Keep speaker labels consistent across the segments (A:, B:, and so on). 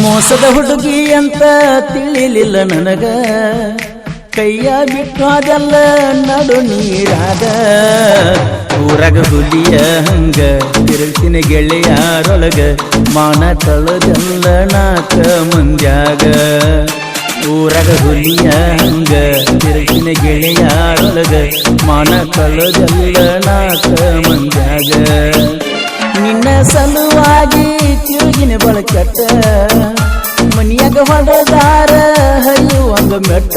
A: ಮೋಸದ ಹುಡುಗಿ ಅಂತ ತಿಳಿಲಿಲ್ಲ ನನಗ. ಕೈಯ ಬಿಟ್ಟು ಅದೆಲ್ಲ ನಡು ನೀರಾಗ ಊರಾಗ ಹುಲಿಯ ಹಂಗ ತಿರುಗ್ತೀನಿ ಗೆಳೆಯಾರೊಳಗ ಮಾನ ಕಳದಲ್ಲ ನಾಕ ಮಂದ್ಯಾಗ. ಊರಾಗ ಹುಲಿಯ ಹಂಗ ತಿರುಗಿನ ಗೆಳೆಯಾರೊಳಗ ಮಾನ ಕಳದಲ್ಲ ನಾಕ ಮಂದ್ಯಾಗ. ನಿನ್ನ ಸಲುವಾಗಿ ತಿರುಗಿನ ಬಳಕಟ್ಟ ಮನಿಯಾಗ ಹೊಡೆದಾರ ಹರಿಯುವಂಗ ಮೆಟ್ಟ.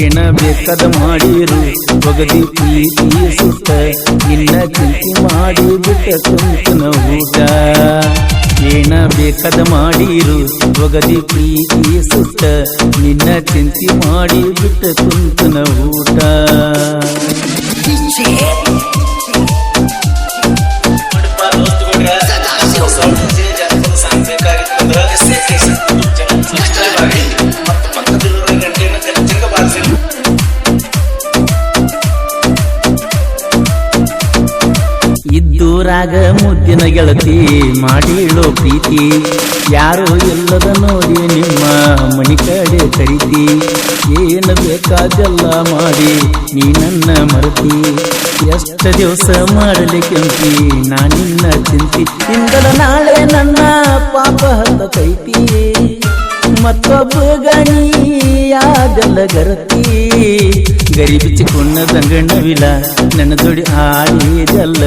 A: ಏನ ಬೇಕಾದ ಮಾಡಿರು ಬಗದಿ ಪ್ರೀತಿ ಸುತ್ತ ನಿನ್ನ ಚಿಂತೆ ಮಾಡಿ ಬಿಟ್ಟ ಕುಂತನ ಊಟ. ಏನ ಬೇಕಾದ ಮಾಡಿರು ಬಗದಿ ಪ್ರೀತಿ ಸುತ್ತ ನಿನ್ನ ಚಿಂತೆ ಮಾಡಿ ಬಿಟ್ಟ ಕುಂತನ ಊಟ. Thank you. ಮುದ್ದಿನ ಗೆಳತಿ ಮಾಡಿಳೋ ಪ್ರೀತಿ. ಯಾರು ಎಲ್ಲದ ನೋಡಿ ನಿಮ್ಮ ಮಣಿ ಕಡೆ ಕರಿತಿ ಏನು ಬೇಕಾದೆಲ್ಲ ಮಾಡಿ ನೀ ನನ್ನ ಮರತಿ. ಎಷ್ಟ ದಿವಸ ಮಾಡಲಿ ಕೆಂಪಿ ನಾನಿನ್ನ ಚಿಂತಿ. ಇಂದಲ ನಾಳೆ ನನ್ನ ಪಾಪ ಹತ್ತೈತಿ ಮತ್ತೊಬ್ಬ ಗಣಿಯಾಗಲ್ಲ ಗರತಿ. ಗರಿ ಕೊಣ್ಣ ತಂಗಣ್ಣವಿಲ್ಲ ನನ್ನ ದುಡಿ ಆಡಿದಲ್ಲ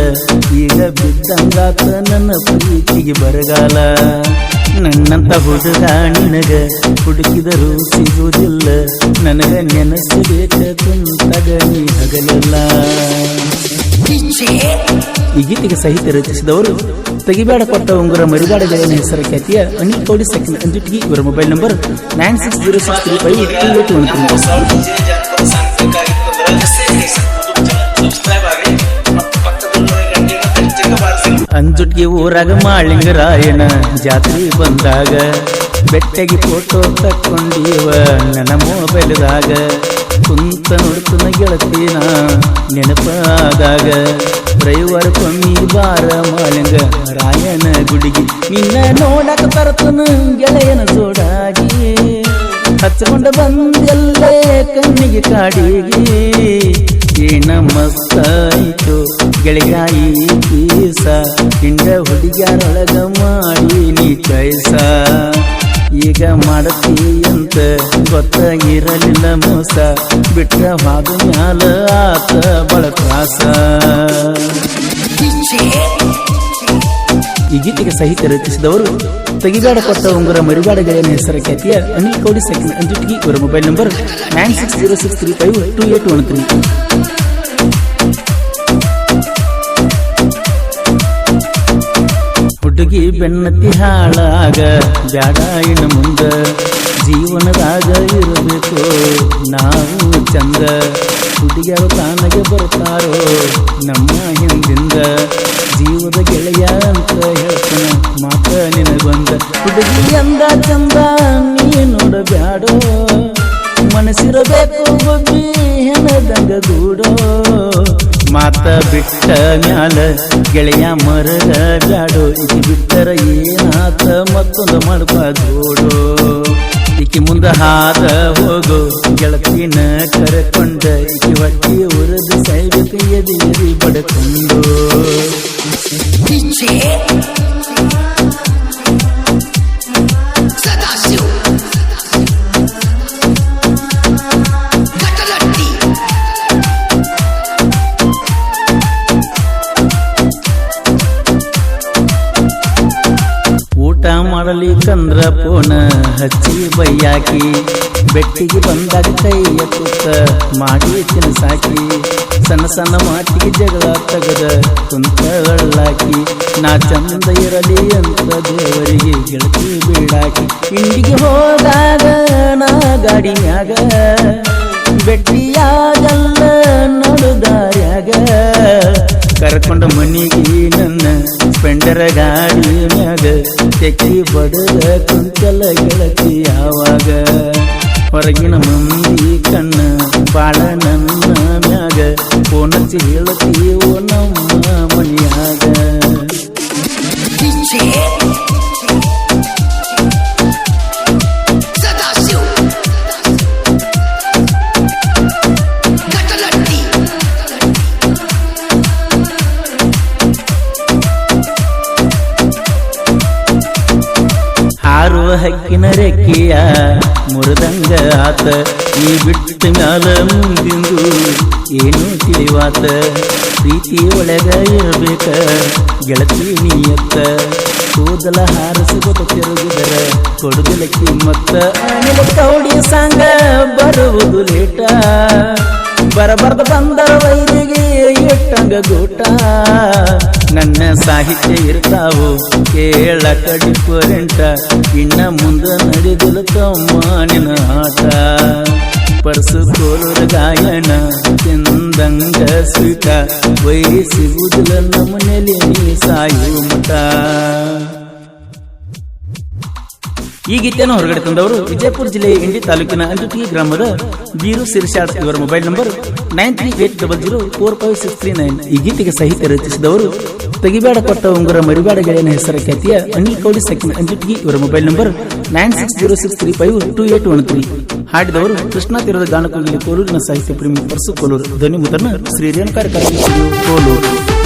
A: ಈಗ ಬಿದ್ದಂಗಾತ ನನ್ನ ಪ್ರೀತಿಗೆ ಬರಗಾಲ. ನನ್ನಂತ ಹುಡುಗ ನಿನಗ ಹುಡುಕಿದರೂ ಸಿಗುವುದಿಲ್ಲ. ನನಗ ನೆನಸಬೇಕ ಬೇಕು ನೀ ಹಗಲಿಲ್ಲ. ಈ ಗೀತೆಗೆ ಸಹಿತ ರಚಿಸಿದವರು ತೆಗಿಬೇಡ ಕೊಟ್ಟ ಉಂಗುರ ಮರಿಗಾಡ ಗೆಳೆಯನ ಹೆಸರ ಖ್ಯಾತಿಯ ಅನಿಲ್ ಕೌಡಿ ಸೆಕೆಂಡ್ ಅಂಜುಟ್ಗಿ. ಇವರ mobile number nine six zero six three five two eight one three Anjutgi ಊರಾಗ ಮಾಳಿಂಗರಾಯನ ಜಾತ್ರೆ ಬಂದಾಗ ಬೆಟ್ಟಗೆ ಫೋಟೋ ತಕ್ಕೊಂಡಿವ ನನ್ನ ಮೊಬೈಲ್ದಾಗ ಕುಂತ ನೋಡ್ತನ ಗೆಳತಿನ ನೆನಪಾದಾಗ ರವಿವಾರ ಕೊಮ್ಮಿ ಬಾರ ಮಾಳಿಂಗ ರಾಯನ ಗುಡಿಗಿ. ನಿನ್ನ ನೋಡಕ ಬರ್ತನ ಗೆಳೆಯನ ಹಚ್ಕೊಂಡ ಬಂದಲ್ಲೇ ಕಣ್ಣಿಗೆ ಕಾಡಿಗೆ ಏನ ಮಸ್ತಾಯಿತು ಗೆಳೆಯಾಯಿ ಕೀಸ ಹಿಂಡ ಹುಡುಗಿಯರೊಳಗ ಮಾಡಿ ನೀ ಕೈಸ ಈಗ ಮಾಡತಿ ಅಂತ ಗೊತ್ತ ಇರಲಿಲ್ಲ ಮೋಸ ಬಿಟ್ಟ ಹಾದ ಮ್ಯಾಲ ಆತ ಬಳಕಾಸ ಈ ಗೀತೆಗೆ ಸಾಹಿತ್ಯ ರಚಿಸಿದವರು ತೆಗಿಗಾಡ ಕೊಟ್ಟ ಉಂಗುರ ಮರಿಬೇಡ ಗೆಳೆಯನ ಹೆಸರ ಖ್ಯಾತಿಯ ಅನಿಲ್ ಕೌಡಿ ಸೆಕೆಂಡ್ ಅಂಜುಟ್ಗಿ ಇವರ mobile number nine six zero six three five two eight one three. ಹುಡುಗಿ ಬೆನ್ನತ್ತಿ ಹಾಳಾಗ, ಬ್ಯಾಡ ಇನ್ನು ಮುಂದ. ಜೀವನದಾಗ ಇರಬೇಕು, ನಾವು ಚಂದ. ಹುಡುಗಿಯರು ತಾನಗೆ ಬರುತ್ತಾರೆ? ನಮ್ಮ ಹಿಂದಿಂದ ಜೀವದ ಗೆಳೆಯ ಅಂತ ಹೇಳ್ತಾನ. ಮಾತ ನಿನಗೊಂದ ಹುಡುಗಿ ಎಂದ ಚಂದ, ನೀ ನೋಡಬ್ಯಾಡೋ? ಮನಸ್ಸಿರಬೇಕು ಬಗ್ಗೆ ಹೆಣದಂಗ ದೂಡೋ ಮಾತ ಬಿಟ್ಟ ಮ್ಯಾಲ ಗೆಳೆಯ ಮರದ ಬ್ಯಾಡೋ ಇದು ಬಿಟ್ಟರ ಏನಾತ? ಮತ್ತೊಂದು ಮಾಡ್ಪ ದೂಡೋ ಈಕಿ ಮುಂದೆ ಹಾದ ಹೋಗೋ ಗೆಳತಿನ ಕರೆಕೊಂಡ
B: shit.
A: ಊಟ ಚಂದ್ರ ಪೋನ ಹಚ್ಚಿ ಬೈಯಾಕಿ, ಬೆಟ್ಟಿಗೆ ಬಂದಾಗ ಕೈಯ ತುತ್ತ ಮಾಡಿ ತಿನ್ಸಾಕಿ, ಸಣ್ಣ ಸಣ್ಣ ಮಾತಿಗೆ ಜಗಳ ತಗದ ಕುಂತಗಳಾಕಿ ನಾ ಚಂದ ಇರಲಿ ಅಂತ ದೇವರಿಗೆ ಗೆಳತಿ ಬೀಡಾಕಿ. ಇಂಡಿಗೆ ಹೋದಾಗ ನಾ ಗಾಡಿ ಮ್ಯಾಗ ಬೆಟ್ಟಿಯಾಗಲ್ಲ ನಡುದಾರ್ಯಾಗ ಕರ್ಕೊಂಡು ಮನಿಗೆ ನನ್ನ ಸ್ಪೆಂಡರ ಗಾಡಿ ಮ್ಯಾಗ ತೆಕ್ಕಿ ಬಡದ ಕುಂಚಲ ಗೆಳತಿ ಯಾವಾಗ? ಹೊರಗಿನ ಮಂದಿ ಕಣ್ಣ ಬಾಳ ನನ್ನ ಮ್ಯಾಗ. ಫೋನ್ ಹಚ್ಚಿ ಹೇಳತೀವೋ ಹಕ್ಕಿನ ರೆಕ್ಕೆಯ ಮುರದಂಗ ಆತ. ಈ ಬಿಟ್ಟ ಮ್ಯಾಲ ಮುಂದಿಂದು ಏನು ತಿಳಿವಾತ. ಪ್ರೀತಿ ಒಳಗ ಇರಬೇಕ ಗೆಳತಿ ನೀಯತ್ತ. ಕೂದಲ ಹಾರಿಸಿದ ತಿರುಗಿದರ ಕೊಡುದಲ ಕಿಮ್ಮತ್ತ ಕೌಡಿ ಸಂಗ ಬರುವುದು ಲೇಟ. ಬರಬರ್ದ ಬಂದರ ವೈರಿಗೆ ಎಟ್ಟಂಗ ಗೂಟ. ನನ್ನ ಸಾಹಿತ್ಯ ಇರ್ತಾವು? ಕೇಳ ಕಡಿಪರೆಂಟ ಇನ್ನ ಮುಂದ ನಡೆದಿಲ್ಲ ತಮ್ಮ ನಿನ್ನ ಆಟ. ಪರ್ಸು ಕೋಲುರ ಗಾಯನ ತಿಂದಂಗ ಸ್ವೀಟ. ಉದಲ ನಮ್ಮನೆಯಲ್ಲಿ ನೀ ಸಾಯು ಈ ಗೀತೆಯನ್ನು ಹೊರಗಡೆ ತಂದವರು ವಿಜಯಪುರ ಜಿಲ್ಲೆಯ ಇಂಡಿ ತಾಲೂಕಿನ ಅಂಜುಟಿ ಗ್ರಾಮದ ಬೀರು ಸಿರ್ಶಾಡ್ ಇವರ mobile number nine three eight double zero four five six three nine. ಈ ಗೀತೆಗೆ ಸಾಹಿತ್ಯ ರಚಿಸಿದವರು ತೆಗಿಬೇಡ ಕೊಟ್ಟ ಉಂಗುರ ಮರಿಬೇಡ ಗೆಳೆಯನ ಹೆಸರ ಖ್ಯಾತಿಯ ಅನಿಲ್ ಕೌಡಿ ಸೆಕೆಂಡ್ ಅಂಜಿಟ್ಗಿ ಇವರ mobile number nine six zero six three five two eight one three ಹಾಡಿದವರು Krishna ತೀರದ ಗಾನಕೋಗಿಲಿ ಕೋಲೂರಿನ ಸಾಹಿತ್ಯ ಪ್ರೇಮಿ ಪರ್ಸು ಕೋಲೂರು. ಧ್ವನಿ ಮುದ್ರಣ ಶ್ರೀ ರೇಣುಕಾರ ಕಾರ್ಯಕ್ರಮ ಕೋಲೂರು ಕೋಲೂರು.